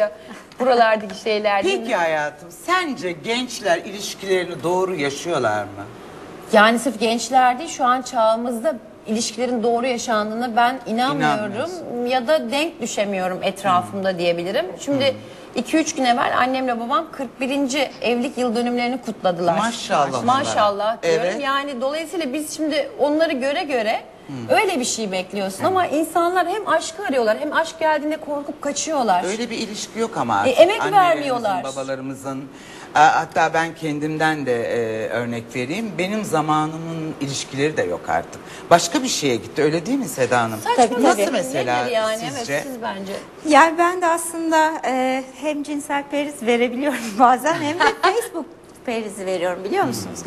ya buralardaki şeyler. değil mi? Peki hayatım sence gençler ilişkilerini doğru yaşıyorlar mı? Yani sırf gençler değil şu an çağımızda ilişkilerin doğru yaşandığına ben inanmıyorum ya da denk düşemiyorum etrafımda diyebilirim. Şimdi 2-3 gün evvel annemle babam 41. evlilik yıl dönümlerini kutladılar. Maşallah Maşallah diyorum. Evet. Yani dolayısıyla biz şimdi onları göre göre öyle bir şey bekliyorsun ama insanlar hem aşkı arıyorlar hem aşk geldiğinde korkup kaçıyorlar. Öyle bir ilişki yok ama artık. E, emek Annelerimizin, vermiyorlar. babalarımızın hatta ben kendimden de e, örnek vereyim. Benim zamanımın ilişkileri de yok artık. Başka bir şeye gitti öyle değil mi Seda Hanım? Nasıl tabii. mesela Nedir yani? sizce? Evet siz bence. Yani ben de aslında e, hem cinsel periz verebiliyorum bazen hem de Facebook perizi veriyorum biliyor musunuz?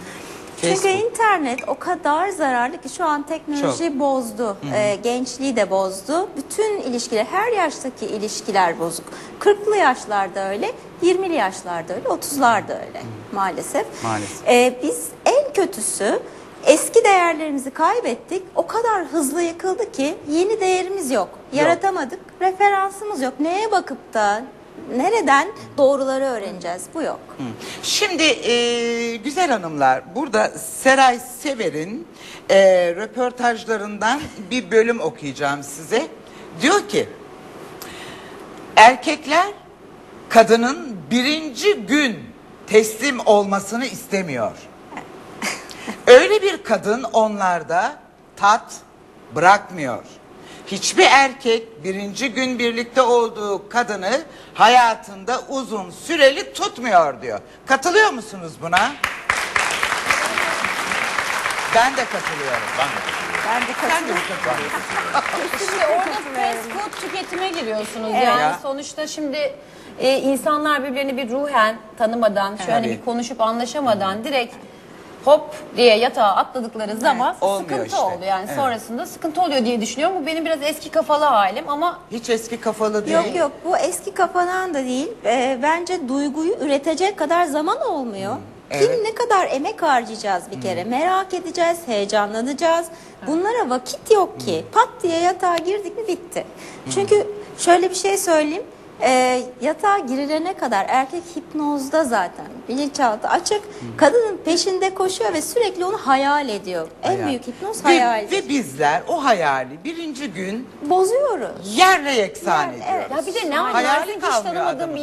Çünkü Facebook. internet o kadar zararlı ki şu an teknoloji bozdu. E, gençliği de bozdu. Bütün ilişkiler, her yaştaki ilişkiler bozuk. 40'lı yaşlarda öyle, 20'li yaşlarda öyle, 30'larda öyle maalesef. Maalesef. E, biz en kötüsü eski değerlerimizi kaybettik. O kadar hızlı yıkıldı ki yeni değerimiz yok. Yaratamadık. Referansımız yok. Neye bakıp da nereden doğruları öğreneceğiz? Bu yok. Şimdi e, güzel hanımlar burada Seray Sever'in e, röportajlarından bir bölüm okuyacağım size. Diyor ki erkekler kadının birinci gün teslim olmasını istemiyor. Öyle bir kadın onlarda tat bırakmıyor. Hiçbir erkek birinci gün birlikte olduğu kadını hayatında uzun süreli tutmuyor diyor. Katılıyor musunuz buna? Ben de katılıyorum. Ben de Sen de katılıyorum. Şimdi orada fast food tüketime giriyorsunuz. Evet. Yani Ya. sonuçta şimdi e, insanlar birbirlerini bir ruhen tanımadan, şöyle Tabii. bir konuşup anlaşamadan direkt hop diye yatağa atladıkları zaman olmuyor sıkıntı işte. oldu. Yani Evet. sonrasında sıkıntı oluyor diye düşünüyorum. Bu benim biraz eski kafalı halim ama Hiç eski kafalı değil. Yok yok bu eski kafadan da değil. Ee, bence duyguyu üretecek kadar zaman olmuyor. evet. Kim ne kadar emek harcayacağız bir kere. Merak edeceğiz, heyecanlanacağız. Bunlara vakit yok ki. Pat diye yatağa girdik mi bitti. Çünkü şöyle bir şey söyleyeyim. Ee, yatağa girilene kadar erkek hipnozda zaten bilinçaltı açık. Kadının peşinde koşuyor ve sürekli onu hayal ediyor. En Hayal. büyük hipnoz Ve, hayal. ve bizler o hayali birinci gün Bozuyoruz. yerle yeksan Yer- ediyoruz. evet. ya bir de ne Hayali hiç kalmıyor adamın. bir